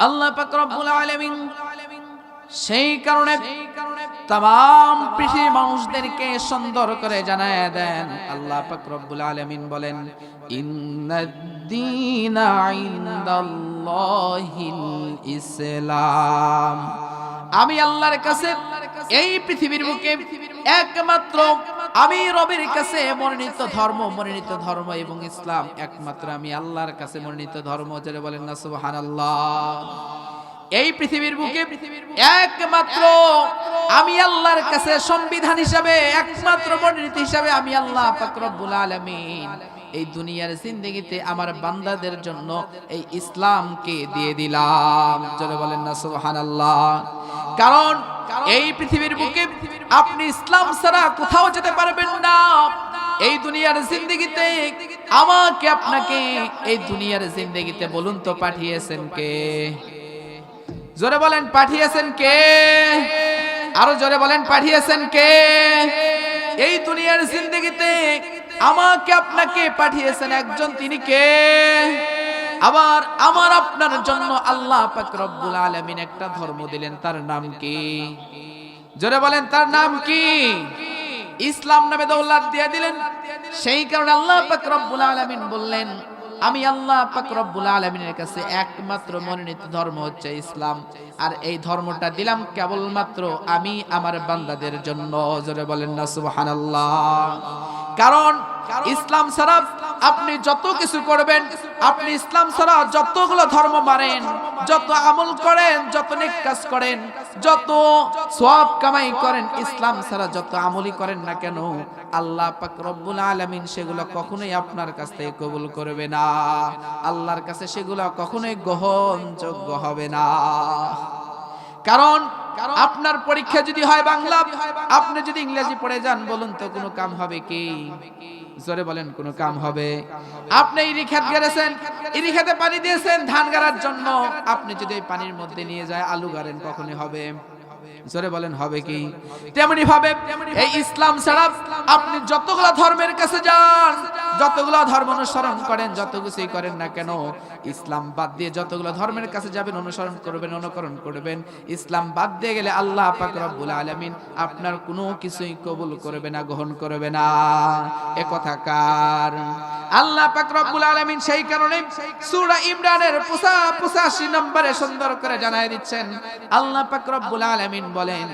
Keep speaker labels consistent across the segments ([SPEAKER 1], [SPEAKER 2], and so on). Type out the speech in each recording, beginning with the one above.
[SPEAKER 1] আল্লাহ পাক রব্বুল আলামিন সেই কারণে তাম পৃথিবীর মানুষদেরকে সুন্দর করে জানায় দেন আল্লাহ পাক রব্বুল আলামিন বলেন ইন্নাদ্দীনা ইনদাল্লাহিল ইসলাম। আমি আল্লাহর কাছে এই পৃথিবীর বুকে একমাত্র আমি রবের কাছে মনোনীত ধর্ম মনোনীত ধর্ম এবং ইসলাম একমাত্র আমি আল্লাহর কাছে মনোনীত ধর্ম যারা বলেন না, সুবহানাল্লাহ। এই পৃথিবীর বুকে একমাত্র আমি আল্লাহর কাছে সংবিধান হিসাবে, একমাত্র মনোনীত হিসাবে আমি আল্লাহ পাক আলামিন। এই দুনিয়ার জিন্দগিতে আমার বান্দাদের জন্য এই ইসলামকে দিয়ে দিলাম চলে বলেন না, সুবহানাল্লাহ। কারণ এই পৃথিবীর বুকে আপনি ইসলাম ছাড়া কোথাও যেতে পারবেন না। এই দুনিয়ার জিন্দগিতে আমাকে আপনাকে এই দুনিয়ার জিন্দগিতে বলুন তো পাঠিয়েছেন কে? জোরে বলেন পাঠিয়েছেন কে? আরও জোরে বলেন পাঠিয়েছেন কে? এই দুনিয়ার জিন্দগিতে আমাকে আপনাকে পাঠিয়েছেন একজন তিনি কে? আবার আমার আপনার জন্য আল্লাহ পাক রব্বুল আলামিন একটা ধর্ম দিলেন, তার নাম কি? জোরে বলেন, তার নাম কি? ইসলাম নামে দৌলত দিয়ে দিলেন। সেই কারণে আল্লাহ পাক রব্বুল আলামিন বললেন, আমি আল্লাহ পাক রব্বুল আলামিনের কাছে একমাত্র মনোনীত ধর্ম হচ্ছে ইসলাম। আর এই ধর্মটা দিলাম কেবলমাত্র আমি আমার বান্দাদের জন্য। জোরে বলেন না, সুবহানাল্লাহ। কারণ ইসলাম ছাড়া আপনি যত কিছু করবেন, আপনি ইসলাম ছাড়া যতগুলো ধর্ম মারেন যত আমল করেন, যত নেক কাজ করেন, যত সব কামাই করেন, ইসলাম ছাড়া যত আমলই করেন না কেন, আল্লাহ পাক রব্বুল আলামিন সেগুলো কখনোই আপনার কাছ থেকে কবুল করবে না। আল্লাহর কাছে সেগুলো কখনোই গ্রহণযোগ্য হবে না। কারণ আপনার পরীক্ষা যদি হয় বাংলা আপনি যদি ইংরেজি পড়ে যান বলুন তো কোনো কাম হবে কি? জোরে বলেন কোনো কাম হবে? আপনি ইরি খেত গেড়েছেন ইরি খেতে পানি দিয়েছেন ধান গাড়ার জন্য আপনি যদি পানির মধ্যে নিয়ে যায় আলু গাড়েন কখনই হবে। জোরে বলেন, হবে কি? তেমনি ভাবে এই ইসলাম ছাড়া আপনি যতগুলো ধর্মের কাছে যান, যতগুলো ধর্ম অনুসরণ করেন, যত কিছুই করেন না কেন, ইসলাম বাদ দিয়ে যতগুলো ধর্মের কাছে যাবেন, অনুসরণ করবেন, অনুকরণ করবেন, ইসলাম বাদ দিয়ে গেলে আল্লাহ পাক রব্বুল আলামিন আপনার কোনো কিছুই কবুল করবে না, গ্রহণ করবে না। এ কথা কার? আল্লাহ পাক রব্বুল আলামিন সেই কারণে সূরা ইমরানের 85 নম্বরে সুন্দর করে জানায় দিচ্ছেন, আল্লাহ পাক রব্বুল আলামিন বলেন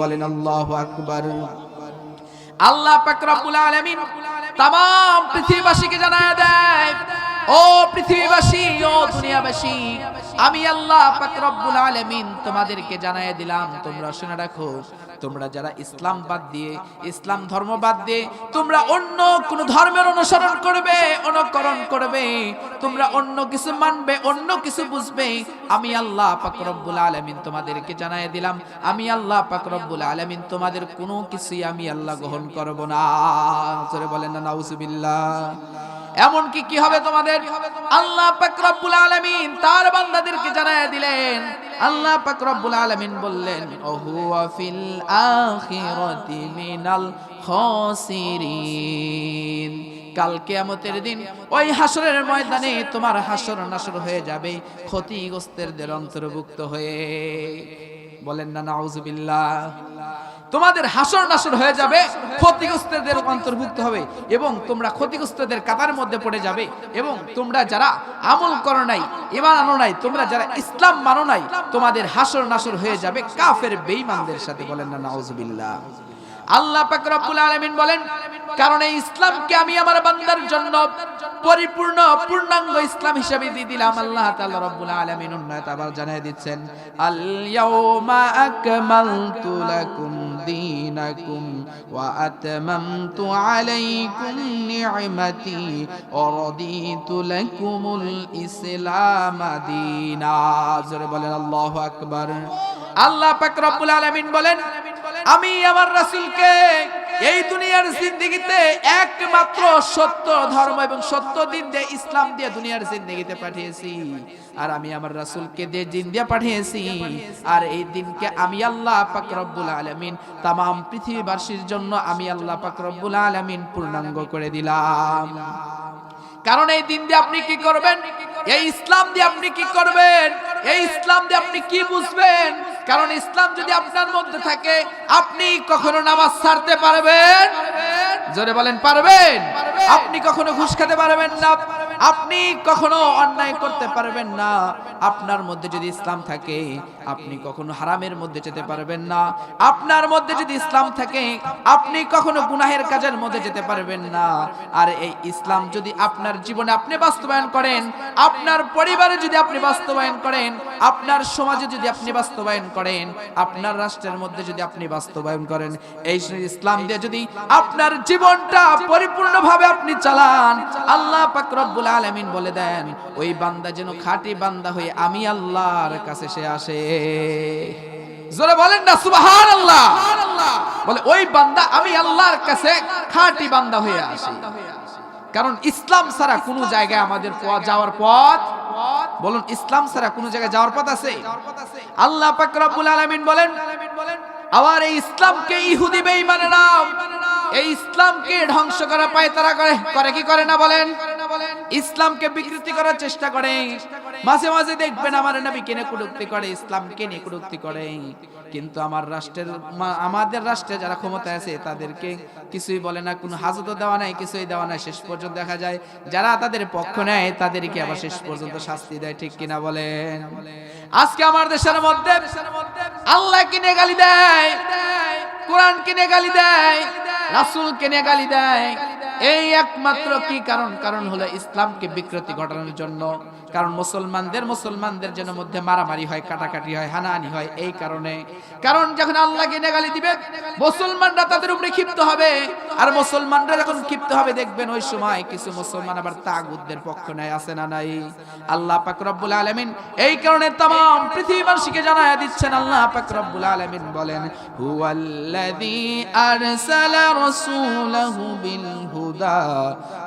[SPEAKER 1] বলেন আল্লাহু আকবার। আল্লাহ পাক রব্বুল আলামিন তাম পৃথিবীবাসীকে জানায় দেয় ও পৃথিবীবাসী, ও দুনিয়াবাসী, আমি আল্লাহ পাক রব্বুল আলামিন তোমাদেরকে জানায় দিলাম, তোমরা শুনে রাখো, তোমরা যারা ইসলাম বাদ দিয়ে, ইসলাম ধর্ম বাদ দিয়ে, তোমরা অন্য কোন ধর্মের অনুসরণ করবে, অনুকরণ করবে, তোমরা অন্য কিছু মানবে, অন্য কিছু বুঝবে, আমি আল্লাহ পাক রব্বুল আলামিন তোমাদেরকে জানায় দিলাম, আমি আল্লাহ পাক রব্বুল আলামিন তোমাদের কোনো কিছুই আমি আল্লাহ গ্রহণ করব না। জোরে বলেন না, নাউজুবিল্লাহ। এমন কি হবে তোমাদের? আল্লাহ রব্বুল আলামিন তার বান্দাদেরকে জানায় দিলেন। আল্লাহ রব্বুল আলামিন বললেন, ওহুয়া ফিল আখিরাতি মিনাল খাসিরিন। কাল কিয়ামতের দিন ওই হাসরের ময়দানে তোমার হাসর নাসর হয়ে যাবে ক্ষতিগ্রস্তের অন্তর্ভুক্ত হয়ে। বলেন না, নাউজুবিল্লাহ। তোমাদের হাসর নাসর হয়ে যাবে, ক্ষতিগ্রস্তদের অন্তর্ভুক্ত হবে এবং তোমরা ক্ষতিগ্রস্তদের কাতার মধ্যে পড়ে যাবে এবং তোমরা যারা আমল করো নাই ইমান আনো নাই, তোমরা যারা ইসলাম মানো নাই, তোমাদের হাসর নাসর হয়ে যাবে কাফের বেঈমানদের সাথে বলেন না, নাউজুবিল্লাহ। আল্লাহ পাক রব্বুল আলামিন বলেন, কারণ এই ইসলামকে আমি আমার বান্দার জন্য পরিপূর্ণ পূর্ণাঙ্গ ইসলাম হিসেবে দিয়ে দিলাম আল্লাহ তাআলা রব্বুল আলামিন উন্নয়ত আবার জানিয়ে দিচ্ছেন, আল ইয়াউমা আকমালতু লাকুম দীনাকুম ওয়া আতমামতু আলাইকুম নি'মাতি ওয়া রাদিতু লাকুমুল ইসলাম দীনা। জোরে বলেন, আল্লাহু আকবার। আল্লাহ পাক রব্বুল আলামিন বলেন, আমি আমার রাসূলকে এই দুনিয়ার জিন্দগিতে একমাত্র সত্য ধর্ম এবং সত্য দিন দিয়ে ইসলাম দিয়ে দুনিয়ার জিন্দগিতে পাঠিয়েছি। আর আমি আমার রাসূলকে দিয়ে দিন দিয়ে পাঠিয়েছি। আর এই দিনকে আমি আল্লাহ পাক রব্বুল আলামিন তামাম পৃথিবীবাসীর জন্য আমি আল্লাহ পাক রব্বুল আলামিন পূর্ণাঙ্গ করে দিলাম। কারণ এই দিন দিয়ে আপনি কি করবেন? এই ইসলাম দিয়ে আপনি কি করবেন? এই ইসলাম দিয়ে আপনি কি বুঝবেন? কারণ ইসলাম যদি আপনার মধ্যে থাকে আপনি কখনো নামাজ ছাড়তে পারবেন? জোরে বলেন পারবেন? আপনি কখনো ঘুষ খেতে পারবেন না? আপনি কখনো অন্যায় করতে পারবেন না। আপনার মধ্যে যদি ইসলাম থাকে, আপনি কখনো হারামের মধ্যে যেতে পারবেন না। আপনার মধ্যে যদি ইসলাম থাকে, আপনি কখনো গুনাহের কাজের মধ্যে যেতে পারবেন না। আর এই ইসলাম যদি আপনার জীবনে আপনি বাস্তবায়ন করেন, আপনার পরিবারে যদি আপনি বাস্তবায়ন করেন, আপনার সমাজে যদি আপনি বাস্তবায়ন করেন, আপনার রাষ্ট্রের মধ্যে যদি আপনি বাস্তবায়ন করেন, এই ইসলাম দিয়ে যদি আপনার জীবনটা পরিপূর্ণভাবে আপনি চালান, আল্লাহ পাক আলামিন বলে দেন, ওই বান্দা যেন খাঁটি বান্দা হয়ে আমি আল্লাহর কাছে সে আসে। জোরে বলেন না, সুবহানাল্লাহ। বলে, ওই বান্দা আমি আল্লাহর কাছে খাঁটি বান্দা হয়ে আসি। কারণ ইসলাম ছাড়া কোন জায়গায় আমাদের যাওয়ার পথ, বলুন, ইসলাম ছাড়া কোন জায়গায় যাওয়ার পথ আছে? আল্লাহ পাক রব্বুল আলামিন বলেন আবার এই ইসলামকে ইহুদি বেঈমানেরা এই ইসলামকে ধ্বংস করা পায় তারা করে করে কি করে না বলেন? ইসলামকে বিকৃতি করার চেষ্টা করে। মাঝে মাঝে দেখবেন আমার নবী কেনে কুটুক্তি করে, ইসলামকে নিয়ে কুটুক্তি করে। কিন্তু আমার রাষ্ট্রের আমাদের রাষ্ট্রে যারা ক্ষমতায় আছে, তাদেরকে কিছুই বলে না, কোনো হাজতও দেওয়া নাই, কিছুই দেওয়া নাই। শেষ পর্যন্ত দেখা যায়, যারা তাদের পক্ষ নেয়, তাদেরকে আবার শেষ পর্যন্ত শাস্তি দেয়, ঠিক কিনা বলেন? আজকে আমার দেশের মধ্যে আল্লাহ কিনে গালি দেয়, কোরআন কিনে গালি দেয় রাসূল নিয়ে গালি দেয়? এই একমাত্র কি কারণ? কারণ হলো ইসলামকে বিকৃতি ঘটানোর জন্য কারণ মুসলমানদের মুসলমানদের যেন মধ্যে মারামারি হয় কাটাকাটি হয় হানাহানি হয় এই কারণে কারণ যখন আল্লাহ কিনে গালি দিবে মুসলমানরা তাদের উপরে ক্ষিপ্ত হবে আর মুসলমানরা যখন ক্ষিপ্ত হবে দেখবেন ওই সময় কিছু মুসলমান আবার তাগুদদের পক্ষ নেয় আছে না নাই আল্লাহ পাক রব্বুল আলামিন এই কারণে तमाम পৃথিবীবাসীকে জানায়া দিচ্ছেন আল্লাহ পাক রব্বুল আলামিন বলেন হুয়াল্লাযী আরসালা রাসূলাহু বিল হুদা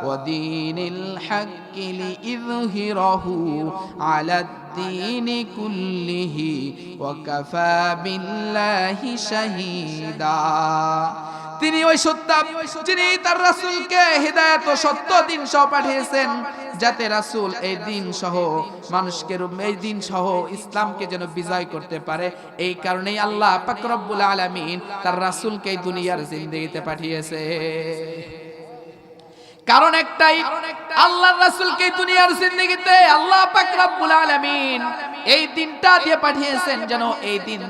[SPEAKER 1] ওয়া দীনিল হাক্কি লিইযহিরাহু আলা الدين كله وكفى بالله شهيدا তিনি ওই সত্য যিনি তার রাসূলকে হেদায়েত ও সত্য দিন সহ পাঠিয়েছেন যাতে রাসূল এই দিন সহ মানুষকে রূপ- এই দিন সহ ইসলামকে যেন বিজয় করতে পারে এই কারণেই আল্লাহ পাক রব্বুল আলামিন তার রাসূলকে এই দুনিয়ার জিন্দেগিতে পাঠিয়েছে কারণ একটাই আল্লাহর রাসূলকে দুনিয়ার জিন্দেগিতে? আল্লাহ পাক রব্বুল আলামিন এই দিনটা দিয়ে পাঠিয়েছেন যেন এই দিন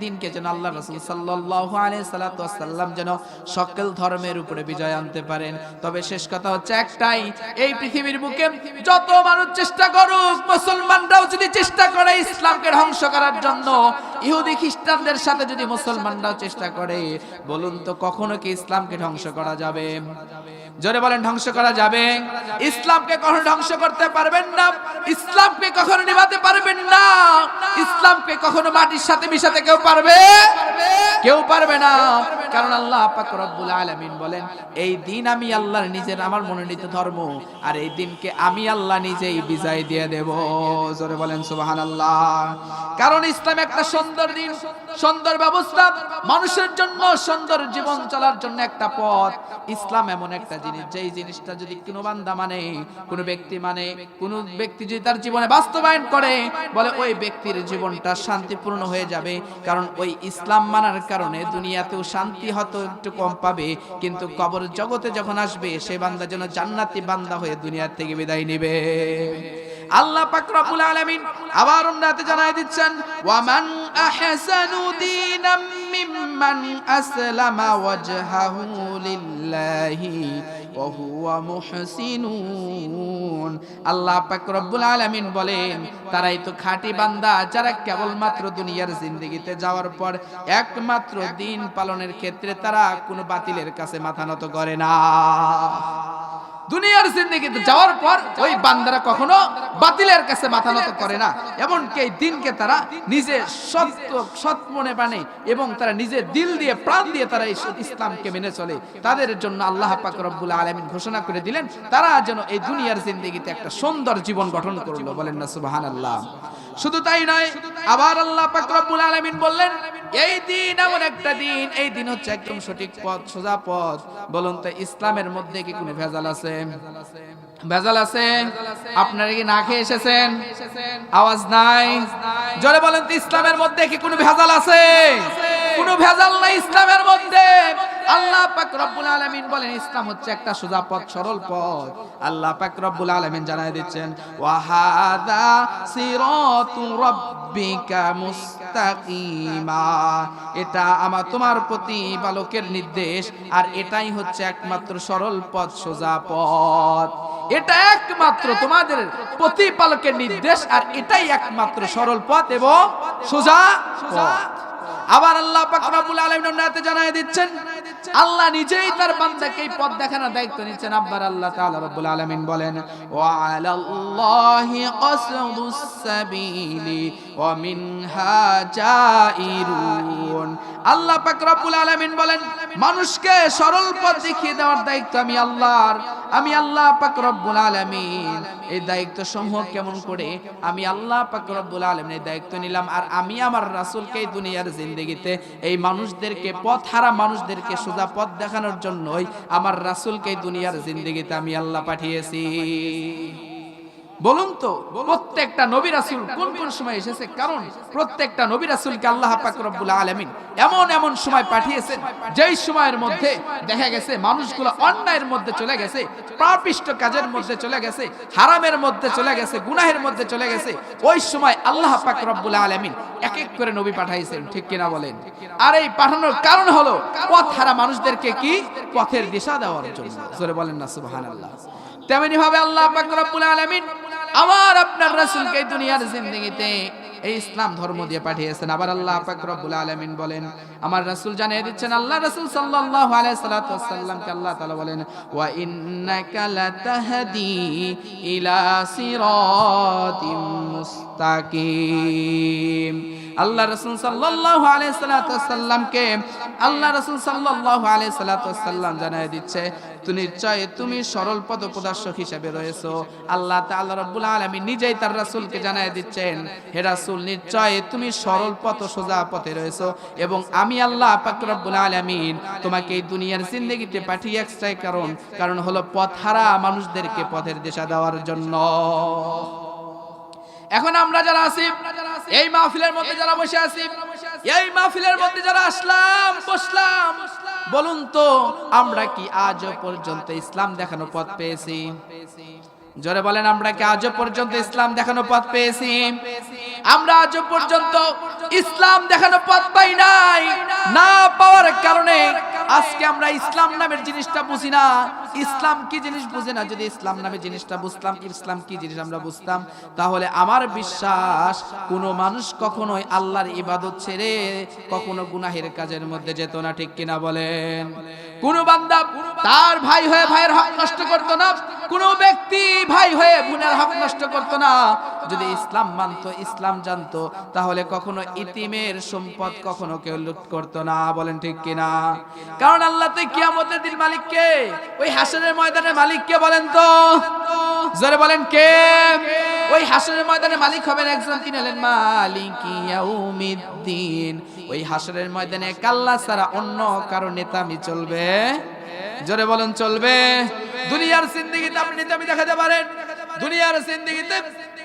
[SPEAKER 1] দিনকে যেন আল্লাহ রাসূল সাল্লাল্লাহু আলাইহি সাল্লাতু ওয়াসাল্লাম যেন সকল ধর্মের উপরে বিজয় আনতে পারেন। তবে শেষ কথা হচ্ছে একটাই এই পৃথিবীর বুকে যত মানুষ চেষ্টা করুক মুসলমানরাও যদি চেষ্টা করে ইসলামকে ধ্বংস করার জন্য ইহুদি খ্রিস্টানদের সাথে যদি মুসলমানরাও চেষ্টা করে বলুন তো কখনো কি ইসলামকে ধ্বংস করা যাবে? জোরে বলেন ধ্বংস করা যাবে। ইসলামকে কখনো ধ্বংস করতে পারবেন না। ইসলামকে কখনো নিভাতে পারবেন না। ইসলামকে কখনো মাটির সাথে মিশাতে কেউ পারবে? কেউ পারবে না। কারণ আল্লাহ পাক রব্বুল আলামিন বলেন, এই দিন আমি আল্লাহর নিজের আমার মনোনীত ধর্ম, আর এই দিনকে আমি আল্লাহ নিজেই বিজয় দিয়ে দেব। জোরে বলেন, সুবহানাল্লাহ। কারণ ইসলাম একটা সুন্দর দিন, সুন্দর ব্যবস্থা। মানুষের জন্য সুন্দর জীবন চলার জন্য একটা পথ। ইসলাম এমন একটা জিনিস, যেই জিনিসটা যদি কোনো বান্দা মানে কোনো ব্যক্তি মানে কোনো ব্যক্তি যদি তার জীবনে বাস্তবায়ন করে, বলে ওই ব্যক্তির জীবনটা শান্তিপূর্ণ হয়ে যাবে। কারণ ওই ইসলাম মানার কারণে দুনিয়াতেও শান্তি হয়তো একটু কম পাবে, কিন্তু কবর জগতে যখন আসবে, সে বান্দা যেন জান্নাতি বান্দা হয়ে দুনিয়া থেকে বিদায় নেবে। আল্লাহ পাক রব্বুল আলামিন আবার উন্নতে জানাই দিচ্ছেন, ওয়ামান আহসানু দীনাম মিম্মান আসলামা ওয়াজহাহু লিল্লাহি আল্লাহ বলেন, তারাই তো খাঁটি বান্দা যারা কেবলমাত্র দুনিয়ার যাওয়ার পর একমাত্র দিন পালনের ক্ষেত্রে তারা কোনো বাতিলের কাছে মাথা নত করে না। দুনিয়ার জিন্দিগিতে যাওয়ার পর ওই বান্দারা কখনো বাতিলের কাছে মাথা নত করে না। এমনকি এই দিনকে তারা নিজে সত্য, সৎ মনে বানে এবং তারা নিজের দিল দিয়ে প্রাণ দিয়ে তারা এই ইসলামকে মেনে চলে। তাদের জন্য আল্লাহ পাক রব্বুল আলামিন ঘোষণা করে দিলেন, তারা যেন এই দুনিয়ার জিন্দেগিতে একটা সুন্দর জীবন গঠন করল। বলেন না, সুবহানাল্লাহ। শুধু তাই নয়, আবার আল্লাহ পাক রব্বুল আলামিন বললেন, এই দিন এমন একটা দিন, এই দিন হচ্ছে একদম সঠিক পথ, সোজা পথ। বলুন তো, ইসলামের মধ্যে কি কোনো ভেজাল আছে? ভেজাল আছে? আপনারা কি না খেয়ে এসেছেন? আওয়াজ নাই? জোরে বলেন তো, ইসলামের মধ্যে কি কোনো ভেজাল আছে? কোনো ভেজাল নাই ইসলামের মধ্যে। আল্লাহ পাক রব্বুল আলামিন বলেন, ইসলাম হচ্ছে একটা সোজা পথ, সরল পথ। আল্লাহ পাক রব্বুল আলামিন জানায় দিচ্ছেন ওয়াহাদা সিরাতু রাব্বিকা মুস্তাকিমা। এটা আমার তোমার প্রতি বালকের নির্দেশ, আর এটাই হচ্ছে একমাত্র সরল পথ, সোজা পথ। এটা একমাত্র তোমাদের প্রতিপালকের নির্দেশ, আর এটাই একমাত্র সরল পথ এবং সোজা পথ। আবার আল্লাহ পাক রব্বুল আলামিন অন্যায়তে জানায় দিচ্ছেন, আল্লাহ নিজেই তার বান্দাকে এই পথ দেখানোর দায়িত্ব নিচ্ছেন। আব্বার আল্লাহ তাআলা রব্বুল আলামিন বলেন ওয়া আলাল্লাহি কসদুস সাবিলি ওয়া মিনহা জাইরুন। আল্লাহ পাক রব্বুল আলামিন বলেন, মানুষকে সরল পথ দেখিয়ে দেওয়ার দায়িত্ব আমি আল্লাহর। আমি আল্লাহ পাক রব্বুল আলামিন। এই দায়িত্ব সমূহ কেমন করে? আমি আল্লাহ পাক রব্বুল আলামিন এই দায়িত্ব নিলাম আর আমি আমার রাসূলকে দুনিয়ার জিন্দেগিতে এই মানুষদেরকে, পথ হারা মানুষদেরকে সোজা পথ দেখানোর জন্যই আমার রাসূলকে দুনিয়ার জিন্দেগিতে আমি আল্লাহ পাঠিয়েছি। বলুন তো প্রত্যেকটা নবী রাসূল কোন কোন সময় এসেছে? কারণ প্রত্যেকটা নবী রাসূলকে আল্লাহ পাক রব্বুল আলামিন এমন এমন সময় পাঠিয়েছেন যেই সময়ের মধ্যে দেখা গেছে মানুষগুলো অন্যায়ের মধ্যে চলে গেছে পাপিষ্ট কাজের মধ্যে চলে গেছে হারামের মধ্যে চলে গেছে গুনাহের মধ্যে চলে গেছে ওই সময় আল্লাহ পাক রব্বুল আলামিন এক এক করে নবী পাঠাইছেন ঠিক কিনা বলেন? আর এই পাঠানোর কারণ হলো পথ হারা মানুষদেরকে কি? পথের দিশা দেওয়ার জন্য। জোরে বলেন না সুবহানাল্লাহ। তেমনি ভাবে আল্লাহ পাক রব্বুল আলামিন আমার আপনার রাসুলকে দুনিয়ার জিন্দেগিতে এই ইসলাম ধর্ম দিয়ে পাঠিয়েছেন। আবার আল্লাহ পাক রব্বুল আলামিন বলেন, আমার রাসূল জানিয়ে দিচ্ছেন আল্লাহ রাসূল সাল্লাল্লাহু আলাইহি সাল্লাতু ওয়াসাল্লামকে আল্লাহ তাআলা বলেন, ওয়া ইন্নাকা লাতাহদি ইলা সিরাতিম মুস্তাকিম। আল্লাহ রাসূল সাল্লাতু ওয়াসাল্লামকে আল্লাহ রাসূল সাল্লাতু ওয়াসাল্লাম জানিয়ে দিচ্ছে নিশ্চয় তুমি সরল পদ প্রদর্শক হিসেবে রয়েছো। আল্লাহ তাআলা রব্বুল আলামিন নিজেই তার রাসূলকে জানিয়ে দিচ্ছেন, হে রাসূল নিশ্চয় তুমি সরল পথ সোজা পথে রয়েছো এবং আমি আল্লাহ পাক রব্বুল আলামিন তোমাকে এই দুনিয়ার জিন্দেগিতে পাঠিয়ে একটাই কারণ কারণ হলো পথ হারা মানুষদেরকে পথের দিশা দেওয়ার জন্য। এখন আমরা যারা আছি, এই মাহফিলের মধ্যে যারা বসে আছি, এই মাহফিলের মধ্যে যারা আসলাম, বসলাম, বলুন তো, আমরা কি আজ পর্যন্ত ইসলাম দেখানো পথ পেয়েছি? জোরে বলেন, আমরা কি আজও পর্যন্ত ইসলাম দেখানো পথ পেয়েছি? আমরা আজও পর্যন্ত ইসলাম দেখানো পথ পাই নাই, না পাওয়ার কারণে আজকে আমরা ইসলাম নামের জিনিসটা বুঝি না। ইসলাম কি জিনিস বুঝে না? যদি ইসলাম নামের জিনিসটা বুঝতাম, ইসলাম কি জিনিস আমরা বুঝতাম? তাহলে আমার বিশ্বাস, কোনো মানুষ কখনোই আল্লাহর ইবাদত ছেড়ে কখনো গুনাহের কাজের মধ্যে যেত না, ঠিক কিনা বলেন? কোন বান্দা তার ভাই হয়ে ভাইয়ের হক নষ্ট করতো না, কোন ব্যক্তি ভাই হয়ে বোনের হক নষ্ট করতো না যদি ইসলাম মানতো, ইসলাম জানতো, তাহলে কখনো ইতিমের সম্পদ কখনো কেউ লুট করতো না, বলেন ঠিক কিনা? কারণ আল্লাহ তো কিয়ামতের দিন মালিককে, ওই হাসনের ময়দানের মালিককে বলেন তো। জোরে বলেন কে? ওই হাসনের ময়দানের মালিক হবেন একজন, তিনি হলেন মালিক ইয়াউমিদ্দিন। ওই হাসরের ময়দানে কাল্লা ছাড়া অন্য কারও নেতামি চলবে? জোরে বলেন চলবে। দুনিয়ার জিন্দেগিতে আপনি নেতামি দেখাতে পারেন। দুনিয়ার জিন্দেগিতে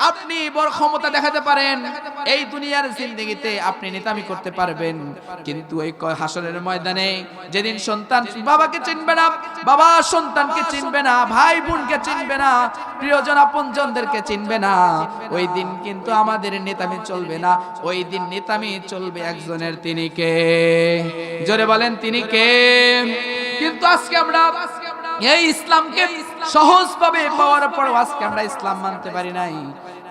[SPEAKER 1] আপনি বড় ক্ষমতা দেখাতে পারেন। এই দুনিয়ার জিন্দেগিতে আপনি নেতামি করতে পারবেন। কিন্তু এই হাসরের ময়দানে যেদিন সন্তান বাবাকে চিনবে না, বাবা সন্তানকে চিনবে না, ভাই বোনকে চিনবে না, প্রিয়জন আপনজনদেরকে চিনবে না, ওই দিন কিন্তু আমাদের নেতামি চলবে না। ওই দিন নেতামি চলবে একজনের তিনি কে? জোরে বলেন তিনি কে? কিন্তু আজকে আমরা এই ইসলামকে সহজভাবে পাওয়ার পর আজকে আমরা ইসলাম মানতে পারি নাই।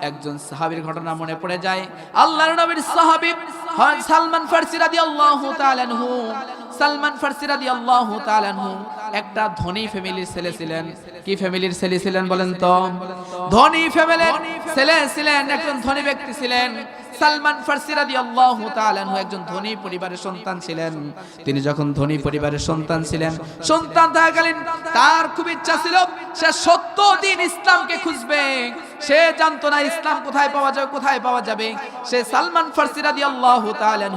[SPEAKER 1] একজন সাহাবীর ঘটনা মনে পড়ে যায়। আল্লাহর নবীর সাহাবী সালমান ফারসি রাদিয়াল্লাহু তাআলা আনহু। সালমান ফারসি রাদিয়াল্লাহু তাআলা আনহু একটা ধনী ফ্যামিলির ছেলে ছিলেন। কি ফ্যামিলির ছেলে ছিলেন বলেন তো? ধনী ফ্যামিলির ছেলে ছিলেন, একজন ধনী ব্যক্তি ছিলেন। সালমান ফার্সি রাদিয়াল্লাহু তাআলা আনহু একজন ধনী পরিবারের সন্তান ছিলেন। তিনি যখন ধনী পরিবারের সন্তান ছিলেন, সন্তান থাকাকালীন তার খুব ইচ্ছা ছিল, সে সত্য দিন ইসলামকে খুঁজবে। সে জানতো না ইসলাম কোথায় পাওয়া যাবে, কোথায় পাওয়া যাবে। সে সালমান ফার্সি রাদিয়াল্লাহু তাআলা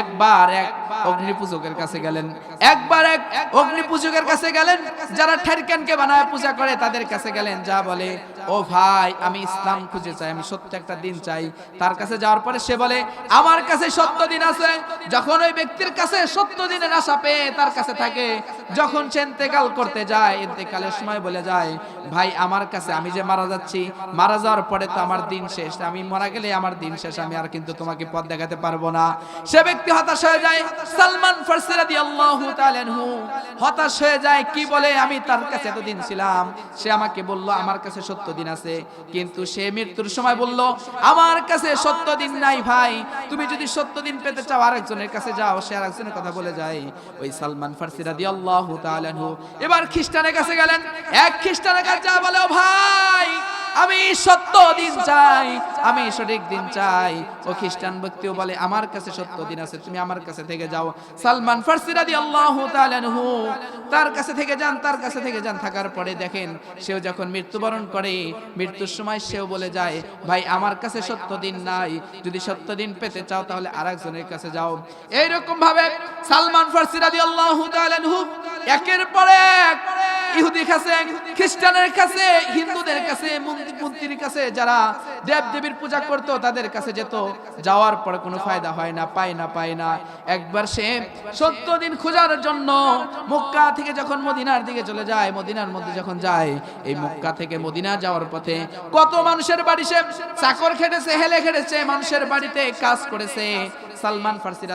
[SPEAKER 1] একবার এক অগ্নি পূজকের কাছে গেলেন। একবার এক অগ্নি পূজকের কাছে গেলেন, যারা ঠেরকেনকে বানায় পূজা করে তাদের কাছে গেলেন, যা বলে, ও ভাই, আমি ইসলাম খুঁজে চাই, আমি সত্য একটা দিন চাই। তার কাছে যাওয়ার পরে সে বলে, আমার কাছে সত্য দিন আছে। যখন ওই ব্যক্তির কাছে সত্য দিনের আশা পেয়ে তার কাছে থাকে, যখন সে ইন্তেকাল করতে যায়, ইন্তেকালের সময় বলে যায়, ভাই, আমার কাছে আমি যে মারা যাচ্ছি মারা যাওয়ার পরে তো আমার দিন শেষ। আমি মারা গেলে আমার দিন শেষ। আমি আর কিন্তু তোমাকে পথ দেখাতে পারব না। সে ব্যক্তি হতাশ হয়ে যায়। সালমান ফার্সি হতাশ হয়ে যায়। কি বলে? আমি তার কাছে এতদিন ছিলাম। সে আমাকে বলল, আমার কাছে সত্য দিন আছে। কিন্তু সে মৃত্যুর সময় বলল, আমার কাছে সত্য দিন নাই ভাই। তুমি যদি সত্য দিন পেতে চাও, আরেকজনের কাছে যাও। সে আরেকজনের কথা বলে যায়। ওই সালমান ফার্সি রাদিয়াল্লাহু তাআলা এবার খ্রিস্টানের কাছে গেলেন। এক খ্রিস্টানের কাছে যা বলে ও ভাই আমি সত্য দিন চাই, আমি সঠিক দিন চাই। ও খ্রিস্টান ব্যক্তিও বলে, আমার কাছে সত্য দিন আছে, তুমি আমার কাছে থেকে যাও। সালমান ফার্সি তাআলা আনহু, তার কাছে থেকে যান, তার কাছে থেকে যান। থাকার পরে দেখেন, সেও যখন মৃত্যুবরণ করে, মৃত্যুর সময় সেও বলে যায়, ভাই, আমার কাছে সত্য দিন নাই। যদি সত্য দিন পেতে চাও, তাহলে আরেকজনের কাছে যাও। এইরকম ভাবে সালমান ফার্সি তাআলা আনহু, একের পর এক ইহুদি কাছে, খ্রিস্টানের কাছে, হিন্দুদের কাছে মন্দির কাছে, যারা দেব দেবীর পূজা করতো, তাদের কাছে যেত। যাওয়ার পরে কোনো ফায়দা হয় না, পায় না পায় না। একবার সে সত্য দিন খোঁজার জন্য মক্কা থেকে যখন মদিনার দিকে চলে যায়, মদিনার মধ্যে যখন যায়, এই মক্কা থেকে মদিনা যাওয়ার পথে কত মানুষের বাড়ি সে চাকর খেটেছে, হেলে খেটেছে, মানুষের বাড়িতে কাজ করেছে। সালমান ফার্সি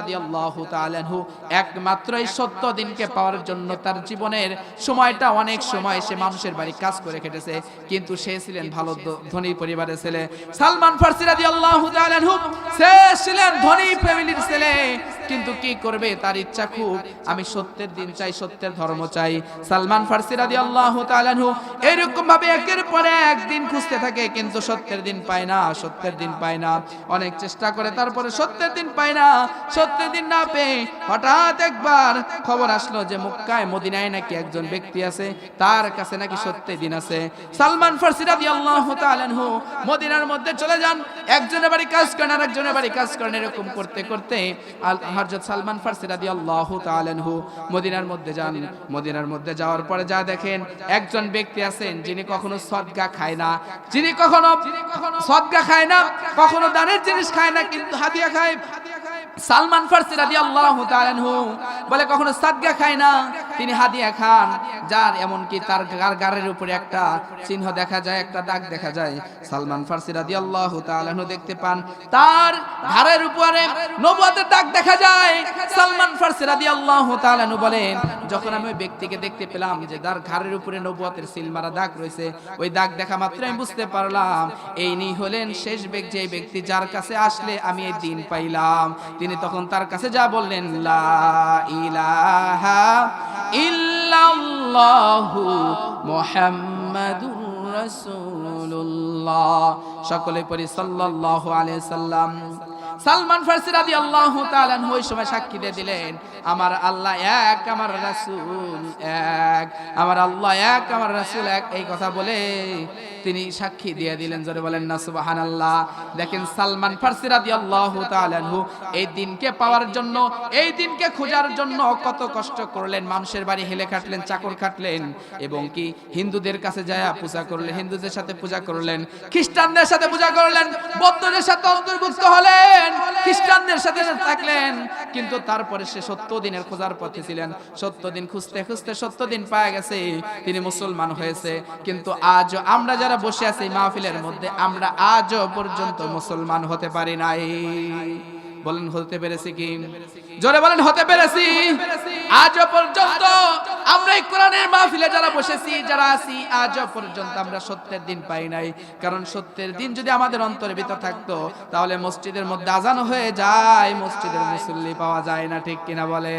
[SPEAKER 1] তাআলা আনহু একমাত্র এই সত্য দিনকে পাওয়ার জন্য তার জীবনের সময়টা অনেক সময় সে মানুষের বাড়ি কাজ করে কেটেছে কিন্তু সে ছিলেন ভালো ধনী পরিবারের ছেলে। সালমান ফার্সি তাআলা আনহু, সে ছিলেন ধনী ফ্যামিলির ছেলে, কিন্তু কি করবে? তার ইচ্ছা খুব। আমি সত্যের দিন চাই, সত্যের ধর্ম চাই। সালমান ফার্সি রাদিয়াল্লাহু তাআলা আনহু এরকম ভাবে একের পরে একদিন খুঁজতে থাকে, কিন্তু সত্যের দিন পায় না, সত্যের দিন পায় না। অনেক চেষ্টা করে, তারপরে সত্যের দিন পায় না, সত্যের দিন না পেয়ে হঠাৎ একবার খবর আসলো যে মক্কায়, মদিনায় নাকি একজন ব্যক্তি আছে। তার কাছে নাকি সত্যের দিন আছে। সালমান ফার্সি রাদিয়াল্লাহু তাআলা আনহু মদিনার মধ্যে চলে যান। একজনের বাড়ি কাজ করেন আর একজনের বাড়ি কাজ করেন এরকম করতে করতে আল- হযরত সালমান ফার্সি রাদিয়াল্লাহু তাআলা আনহু মদিনার মধ্যে যান। মদিনার মধ্যে যাওয়ার পরে যা দেখেন, একজন ব্যক্তি আছেন যিনি কখনো সদগা খায় না। যিনি কখনো সদগা খায় না, কখনো দানের জিনিস খায় না, কিন্তু হাদিয়া খায়। সালমান ফার্সি রাদিয়াল্লাহু তাআলা আনহু বলে কখনো সাদগা খায় না। তিনি হাদিয়া খান, যার এমনকি তার গার গারের উপরে একটা চিহ্ন দেখা যায়, একটা দাগ দেখা যায়। সালমান ফার্সি রাদিয়াল্লাহু আল্লাহ দেখতে পান, তার ঘাড়ের উপরে নবুয়তের দাগ দেখা যায়। সালমান ফার্সি তাআলা আনহু বলেন, যখন আমি ওই ব্যক্তিকে দেখতে পেলাম যে তার ঘাড়ের উপরে নবুয়তের সিল মারা দাগ রয়েছে, ওই দাগ দেখা মাত্র আমি বুঝতে পারলাম, এই নি হলেন শেষ ব্যক্তি, যে ব্যক্তি যার কাছে আসলে আমি এই দিন পাইলাম। তিনি তখন তার কাছে যা বললেন, লা ইলাহা ইল্লাল্লাহু মুহাম্মাদুর রাসূলুল্লাহ। সকলে পড়ি সাল্লাল্লাহু আলাইহি সাল্লাম। সালমান ফার্সি রাদিয়াল্লাহু তাআলা আনহু ওই সময় সাক্ষী দিয়ে দিলেন, আমার আল্লাহ এক, আমার রাসূল এক, আমার আল্লাহ এক, আমার রাসূল এক। এই কথা বলে তিনি সাক্ষী দিয়ে দিলেন, জোরে বলেন না, সুবহানাল্লাহ। দেখেন সালমান ফার্সি রাদিয়াল্লাহু তাআলা আনহু এই দিনকে পাওয়ার জন্য, এই দিনকে খোঁজার জন্য কত কষ্ট করলেন। মানুষের বাড়ি হেলে খাটলেন, চাকর খাটলেন এবং কি হিন্দুদের কাছে যায় পূজা করলেন, হিন্দুদের সাথে পূজা করলেন, খ্রিস্টানদের সাথে পূজা করলেন, বৌদ্ধদের সাথে অন্তর্ভুক্ত হলেন। খ্রিস্টানদের সাথে থাকলেন, কিন্তু তারপরে সে সত্য দিনের খোঁজার পথে ছিলেন। সত্য দিন খুঁজতে খুঁজতে সত্য দিন পাওয়া গেছে, তিনি মুসলমান হয়েছে। কিন্তু আজ আমরা যারা বসে আছি মাহফিলের মধ্যে, আমরা আজও পর্যন্ত মুসলমান হতে পারি নাই। বলেন, হতে পেরেছি কি? জোরে বলেন, হতে পেরেছি। আজ পর্যন্ত আমরা এই কোরআনের মাহফিলে যারা বসেছি, যারা আছি, আজ পর্যন্ত আমরা সত্যের দিন পাই নাই। কারণ সত্যের দিন যদি আমাদের অন্তরে ভিতর থাকতো, তাহলে মসজিদের মধ্যে আজান হয়ে যায়, মসজিদের মুসল্লি পাওয়া যায় না, ঠিক কিনা বলে